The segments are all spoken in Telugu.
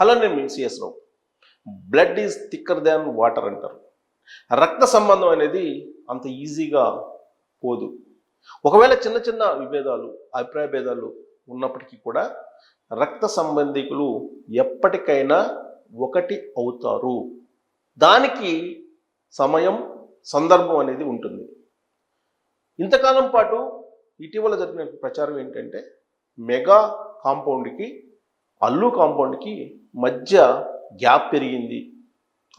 అలానే నేను CS Rao. Blood is thicker than water అంటారు. రక్త సంబంధం అనేది అంత ఈజీగా పోదు. ఒకవేళ చిన్న చిన్న విభేదాలు అభిప్రాయ భేదాలు ఉన్నప్పటికీ కూడా రక్త సంబంధికులు ఎప్పటికైనా ఒకటి అవుతారు. దానికి సమయం సందర్భం అనేది ఉంటుంది. ఇంతకాలం పాటు ఇటీవల జరిగిన ప్రచారం ఏంటంటే మెగా కాంపౌండ్కి అల్లు కాంపౌండ్కి మధ్య గ్యాప్ పెరిగింది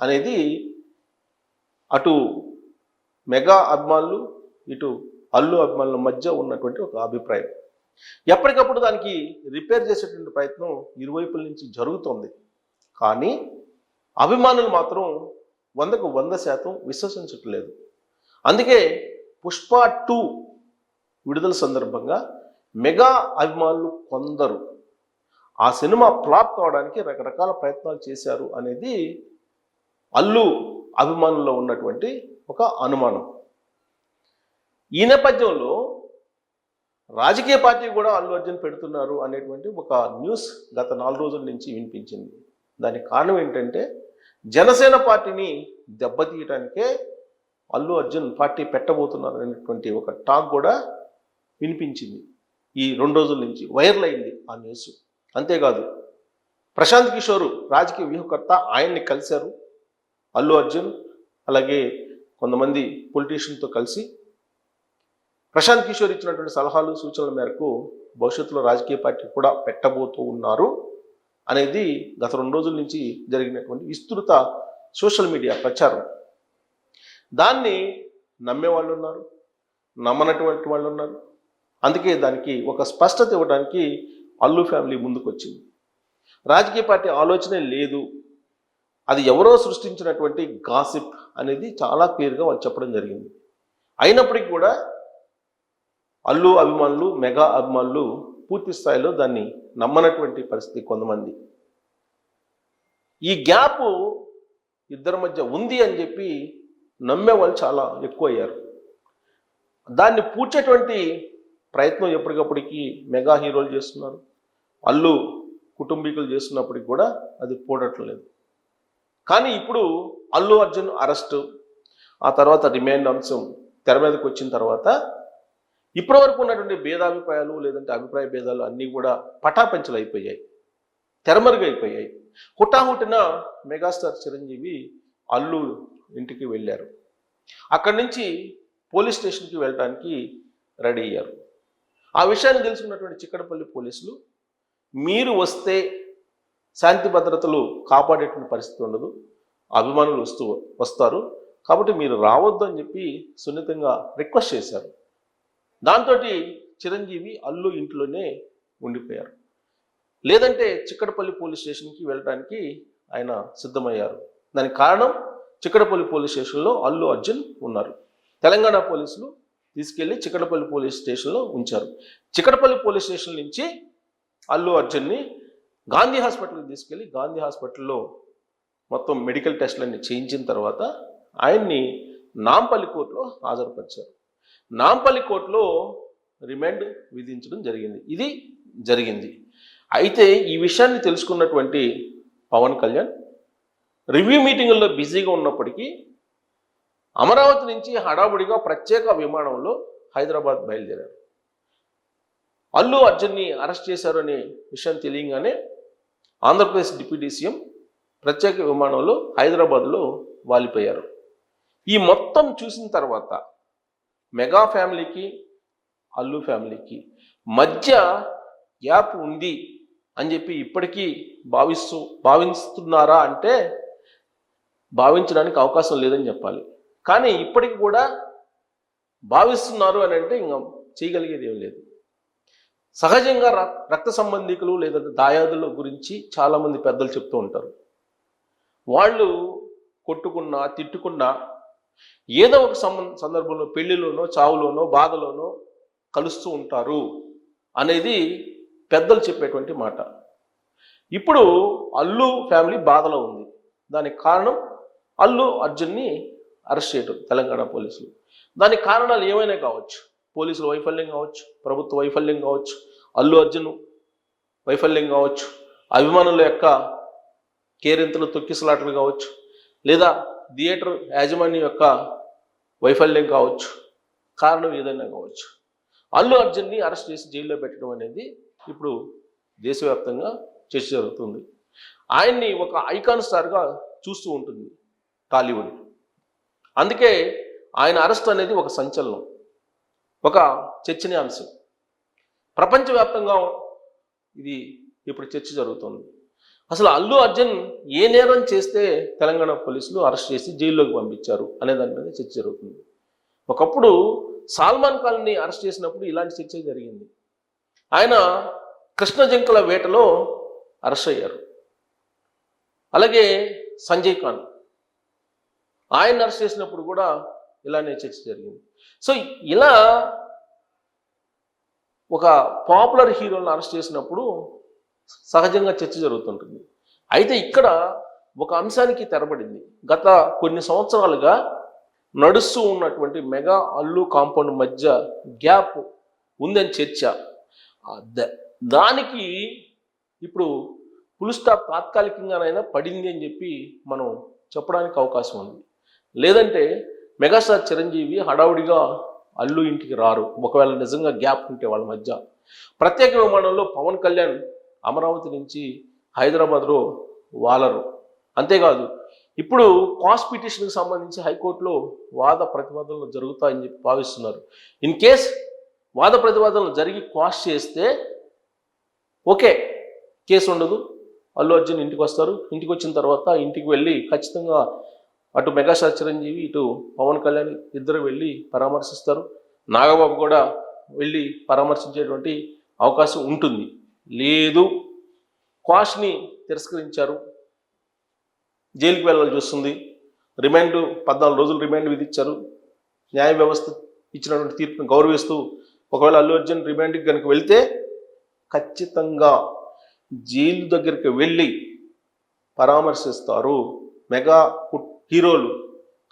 అనేది అటు మెగా అభిమానులు ఇటు అల్లు అభిమానుల మధ్య ఉన్నటువంటి ఒక అభిప్రాయం. ఎప్పటికప్పుడు దానికి రిపేర్ చేసేటువంటి ప్రయత్నం ఇరువైపుల నుంచి జరుగుతోంది. కానీ అభిమానులు మాత్రం వందకు వంద శాతం విశ్వసించట్లేదు. అందుకే పుష్ప టూ విడుదల సందర్భంగా మెగా అభిమానులు కొందరు ఆ సినిమా ఫ్లాప్ కావడానికి రకరకాల ప్రయత్నాలు చేశారు అనేది అల్లు అభిమానుల్లో ఉన్నటువంటి ఒక అనుమానం. ఈ నేపథ్యంలో రాజకీయ పార్టీ కూడా అల్లు అర్జున్ పెడుతున్నారు అనేటువంటి ఒక న్యూస్ గత నాలుగు రోజుల నుంచి వినిపించింది. దానికి కారణం ఏంటంటే జనసేన పార్టీని దెబ్బతీయటానికే అల్లు అర్జున్ పార్టీ పెట్టబోతున్నారు అనేటువంటి ఒక టాక్ కూడా వినిపించింది. ఈ రెండు రోజుల నుంచి వైరల్ అయింది ఆ న్యూస్. అంతేకాదు ప్రశాంత్ కిషోర్ రాజకీయ వ్యూహకర్త ఆయన్ని కలిశారు. అల్లు అర్జున్ అలాగే కొంతమంది పొలిటీషియన్తో కలిసి ప్రశాంత్ కిషోర్ ఇచ్చినటువంటి సలహాలు సూచనల మేరకు భవిష్యత్తులో రాజకీయ పార్టీ కూడా పెట్టబోతూ ఉన్నారు అనేది గత రెండు రోజుల నుంచి జరిగినటువంటి విస్తృత సోషల్ మీడియా ప్రచారం. దాన్ని నమ్మే వాళ్ళు ఉన్నారు నమ్మనటువంటి వాళ్ళు ఉన్నారు. అందుకే దానికి ఒక స్పష్టత ఇవ్వడానికి అల్లు ఫ్యామిలీ ముందుకు వచ్చింది రాజకీయ పార్టీ ఆలోచనే లేదు. అది ఎవరో సృష్టించినటువంటి గాసిప్ అనేది చాలా క్లియర్గా వాళ్ళు చెప్పడం జరిగింది. అయినప్పటికీ కూడా అల్లు అభిమానులు మెగా అభిమానులు పూర్తి స్థాయిలో దాన్ని నమ్మనటువంటి పరిస్థితి కొంతమంది. ఈ గ్యాప్ ఇద్దరి మధ్య ఉంది అని చెప్పి నమ్మే వాళ్ళు చాలా ఎక్కువ అయ్యారు దాన్ని పూడ్చేటువంటి ప్రయత్నం ఎప్పటికప్పటికి మెగా హీరోలు చేస్తున్నారు. అల్లు కుటుంబీకులు చేస్తున్నప్పటికి కూడా అది పోవట్లేదు కానీ ఇప్పుడు అల్లు అర్జున్ అరెస్టు ఆ తర్వాత రిమాండ్ అంశం తెర మీదకి వచ్చిన తర్వాత ఇప్పటి వరకు ఉన్నటువంటి భేదాభిప్రాయాలు లేదంటే అభిప్రాయ భేదాలు అన్నీ కూడా పటాపంచలు అయిపోయాయి. తెరమరుగైపోయాయి హుటాహుటిన మెగాస్టార్ చిరంజీవి అల్లు ఇంటికి వెళ్ళారు. అక్కడి నుంచి పోలీస్ స్టేషన్కి వెళ్ళడానికి రెడీ అయ్యారు. ఆ విషయాన్ని తెలుసుకున్నటువంటి చిక్కడపల్లి పోలీసులు మీరు వస్తే శాంతి భద్రతలు కాపాడేటువంటి పరిస్థితి ఉండదు అభిమానులు వస్తూ వస్తారు. కాబట్టి మీరు రావద్దు అని చెప్పి సున్నితంగా రిక్వెస్ట్ చేశారు. దాంతో చిరంజీవి అల్లు ఇంట్లోనే ఉండిపోయారు. లేదంటే చిక్కడపల్లి పోలీస్ స్టేషన్కి వెళ్ళడానికి ఆయన సిద్ధమయ్యారు. దానికి కారణం చిక్కడపల్లి పోలీస్ స్టేషన్లో అల్లు అర్జున్ ఉన్నారు. తెలంగాణ పోలీసులు తీసుకెళ్ళి చికటపల్లి పోలీస్ స్టేషన్లో ఉంచారు. చికటపల్లి పోలీస్ స్టేషన్ నుంచి అల్లు అర్జున్ని గాంధీ హాస్పిటల్కి తీసుకెళ్ళి గాంధీ హాస్పిటల్లో మొత్తం మెడికల్ టెస్టులన్నీ చేయించిన తర్వాత ఆయన్ని నాంపల్లి కోర్టులో హాజరుపరిచారు. నాంపల్లి కోర్టులో రిమాండ్ విధించడం జరిగింది. ఇది జరిగింది. అయితే ఈ విషయాన్ని తెలుసుకున్నటువంటి పవన్ కళ్యాణ్ రివ్యూ మీటింగుల్లో బిజీగా ఉన్నప్పటికీ అమరావతి నుంచి హడావుడిగా ప్రత్యేక విమానంలో హైదరాబాద్ బయలుదేరారు. అల్లు అర్జున్ని అరెస్ట్ చేశారు అనే విషయం తెలియగానే ఆంధ్రప్రదేశ్ డిప్యూటీ సీఎం ప్రత్యేక విమానంలో హైదరాబాద్లో వాలిపోయారు. ఈ మొత్తం చూసిన తర్వాత మెగా ఫ్యామిలీకి అల్లు ఫ్యామిలీకి మధ్య గ్యాప్ ఉంది అని చెప్పి ఇప్పటికీ భావిస్తూ భావిస్తున్నారా అంటే భావించడానికి అవకాశం లేదని చెప్పాలి. కానీ ఇప్పటికి కూడా భావిస్తున్నారు అని అంటే ఇంకా చేయగలిగేది ఏం లేదు. సహజంగా రక్త సంబంధికులు లేదా దాయాదుల గురించి చాలామంది పెద్దలు చెప్తూ ఉంటారు. వాళ్ళు కొట్టుకున్నా తిట్టుకున్నా ఏదో ఒక సంబంధ సందర్భంలో పెళ్ళిలోనో చావులోనో బాధలోనో కలుస్తూ ఉంటారు అనేది పెద్దలు చెప్పేటువంటి మాట. ఇప్పుడు అల్లు ఫ్యామిలీ బాధలో ఉంది. దానికి కారణం అల్లు అర్జున్ని అరెస్ట్ చేయటం తెలంగాణ పోలీసులు. దానికి కారణాలు ఏమైనా కావచ్చు? పోలీసుల వైఫల్యం కావచ్చు ప్రభుత్వ వైఫల్యం కావచ్చు అల్లు అర్జున్ వైఫల్యం కావచ్చు అభిమానుల యొక్క కేరింతలు తొక్కిసలాటలు కావచ్చు లేదా థియేటర్ యాజమాన్యం యొక్క వైఫల్యం కావచ్చు కారణం ఏదైనా కావచ్చు. అల్లు అర్జున్ని అరెస్ట్ చేసి జైల్లో పెట్టడం అనేది ఇప్పుడు దేశవ్యాప్తంగా చర్చ జరుగుతుంది. ఆయన్ని ఒక ఐకాన్ స్టార్గా చూస్తూ ఉంటుంది టాలీవుడ్. అందుకే ఆయన అరెస్ట్ అనేది ఒక సంచలనం ఒక చర్చనీయాంశం. ప్రపంచవ్యాప్తంగా ఇది ఇప్పుడు చర్చ జరుగుతుంది. అసలు అల్లు అర్జున్ ఏ నేరం చేస్తే తెలంగాణ పోలీసులు అరెస్ట్ చేసి జైల్లోకి పంపించారు అనే దాని మీద చర్చ జరుగుతుంది. ఒకప్పుడు సాల్మాన్ ఖాన్ని అరెస్ట్ చేసినప్పుడు ఇలాంటి చర్చ జరిగింది. ఆయన కృష్ణ జంకల వేటలో అరెస్ట్ అయ్యారు. అలాగే సంజయ్ ఖాన్. ఆయన అరెస్ట్ చేసినప్పుడు కూడా ఇలానే చర్చ జరిగింది. సో ఇలా ఒక పాపులర్ హీరోలను అరెస్ట్ చేసినప్పుడు సహజంగా చర్చ జరుగుతుంటుంది. అయితే ఇక్కడ ఒక అంశానికి తెరబడింది. గత కొన్ని సంవత్సరాలుగా నడుస్తూ ఉన్నటువంటి మెగా అల్లు కాంపౌండ్ మధ్య గ్యాప్ ఉందని చర్చ. దానికి ఇప్పుడు పులుస్టాప్ తాత్కాలికంగానైనా పడింది అని చెప్పి మనం చెప్పడానికి అవకాశం ఉంది. లేదంటే మెగాస్టార్ చిరంజీవి హడావుడిగా అల్లు ఇంటికి రారు. ఒకవేళ నిజంగా గ్యాప్ ఉంటే వాళ్ళ మధ్య. ప్రత్యేక విమానంలో పవన్ కళ్యాణ్ అమరావతి నుంచి హైదరాబాద్లో వాలరు. అంతేకాదు ఇప్పుడు కాస్ట్ పిటిషన్కి సంబంధించి హైకోర్టులో వాద ప్రతివాదనలు జరుగుతాయని చెప్పి భావిస్తున్నారు. ఇన్ కేస్ వాద ప్రతివాదనలు జరిగి కాస్ట్ చేస్తే ఓకే కేసు ఉండదు. అల్లు అర్జున్ ఇంటికి వస్తారు. ఇంటికి వచ్చిన తర్వాత ఇంటికి వెళ్ళి ఖచ్చితంగా అటు మెగాస్టార్ చిరంజీవి ఇటు పవన్ కళ్యాణ్ ఇద్దరు వెళ్ళి పరామర్శిస్తారు. నాగబాబు కూడా వెళ్ళి పరామర్శించేటువంటి అవకాశం ఉంటుంది. లేదు క్వాష్ని తిరస్కరించారు. జైలుకి వెళ్ళాల్సి వస్తుంది రిమాండ్ పద్నాలుగు రోజులు రిమాండ్ విధించారు. న్యాయ వ్యవస్థ ఇచ్చినటువంటి తీర్పును గౌరవిస్తూ ఒకవేళ అల్లు అర్జున్ రిమాండ్కి కనుక వెళ్తే ఖచ్చితంగా జైలు దగ్గరికి వెళ్ళి పరామర్శిస్తారు. మెగా కుట్ హీరోలు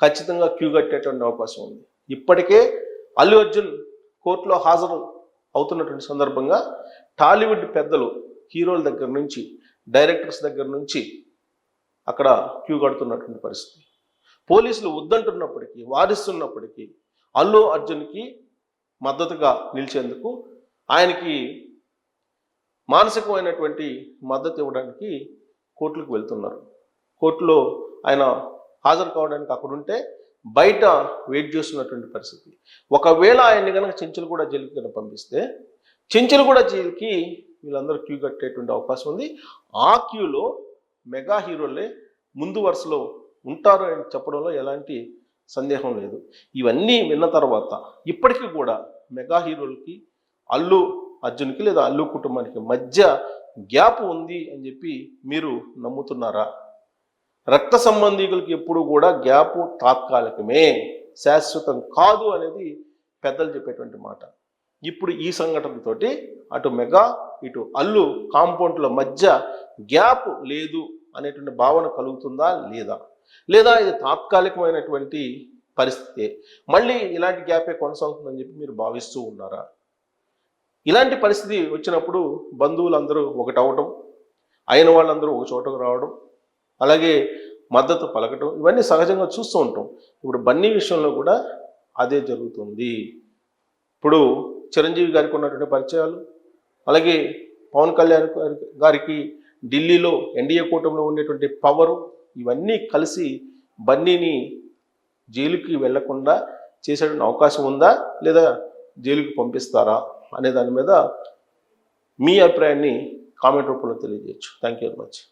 ఖచ్చితంగా క్యూ కట్టేటువంటి అవకాశం ఉంది. ఇప్పటికే అల్లు అర్జున్ కోర్టులో హాజరు అవుతున్నటువంటి సందర్భంగా టాలీవుడ్ పెద్దలు హీరోల దగ్గర నుంచి డైరెక్టర్స్ దగ్గర నుంచి అక్కడ క్యూ కడుతున్నటువంటి పరిస్థితి. పోలీసులు వద్దంటున్నప్పటికీ వారిస్తున్నప్పటికీ అల్లు అర్జున్కి మద్దతుగా నిలిచేందుకు ఆయనకి మానసికమైనటువంటి మద్దతు ఇవ్వడానికి కోర్టులకు వెళ్తున్నారు. కోర్టులో ఆయన హాజరు కావడానికి అక్కడ ఉంటే బయట వెయిట్ చేస్తున్నటువంటి పరిస్థితి. ఒకవేళ ఆయన్ని కనుక చెంచులు కూడా జైలుకి కనుక పంపిస్తే చెంచులు కూడా జైలుకి వీళ్ళందరూ క్యూ కట్టేటువంటి అవకాశం ఉంది. ఆ క్యూలో మెగా హీరోలే ముందు వరుసలో ఉంటారు అని చెప్పడంలో ఎలాంటి సందేహం లేదు. ఇవన్నీ విన్న తర్వాత ఇప్పటికీ కూడా మెగా హీరోలకి అల్లు అర్జున్కి లేదా అల్లు కుటుంబానికి మధ్య గ్యాప్ ఉంది అని చెప్పి మీరు నమ్ముతున్నారా? రక్త సంబంధీకులకి ఎప్పుడు కూడా గ్యాప్ తాత్కాలికమే శాశ్వతం కాదు అనేది పెద్దలు చెప్పేటువంటి మాట. ఇప్పుడు ఈ సంఘటనతోటి అటు మెగా ఇటు అల్లు కాంపౌండ్ల మధ్య గ్యాప్ లేదు అనేటువంటి భావన కలుగుతుందా? లేదా? లేదా ఇది తాత్కాలికమైనటువంటి పరిస్థితి? మళ్ళీ ఇలాంటి గ్యాపే కొనసాగుతుందని చెప్పి మీరు భావిస్తూ ఉన్నారా? ఇలాంటి పరిస్థితి వచ్చినప్పుడు బంధువులందరూ ఒకటవటం అయిన వాళ్ళందరూ ఒక చోటకు రావడం అలాగే మద్దతు పలకటం ఇవన్నీ సహజంగా చూస్తూ ఉంటాం. ఇప్పుడు బన్నీ విషయంలో కూడా అదే జరుగుతుంది. ఇప్పుడు చిరంజీవి గారికి ఉన్నటువంటి పరిచయాలు అలాగే పవన్ కళ్యాణ్ గారి- గారికి ఢిల్లీలో ఎన్డీఏ కూటమిలో ఉండేటువంటి పవరు ఇవన్నీ కలిసి బన్నీని జైలుకి వెళ్ళకుండా చేసేటువంటి అవకాశం ఉందా లేదా జైలుకి పంపిస్తారా అనే దాని మీద మీ అభిప్రాయాన్ని కామెంట్ రూపంలో తెలియజేయచ్చు. Thank you very much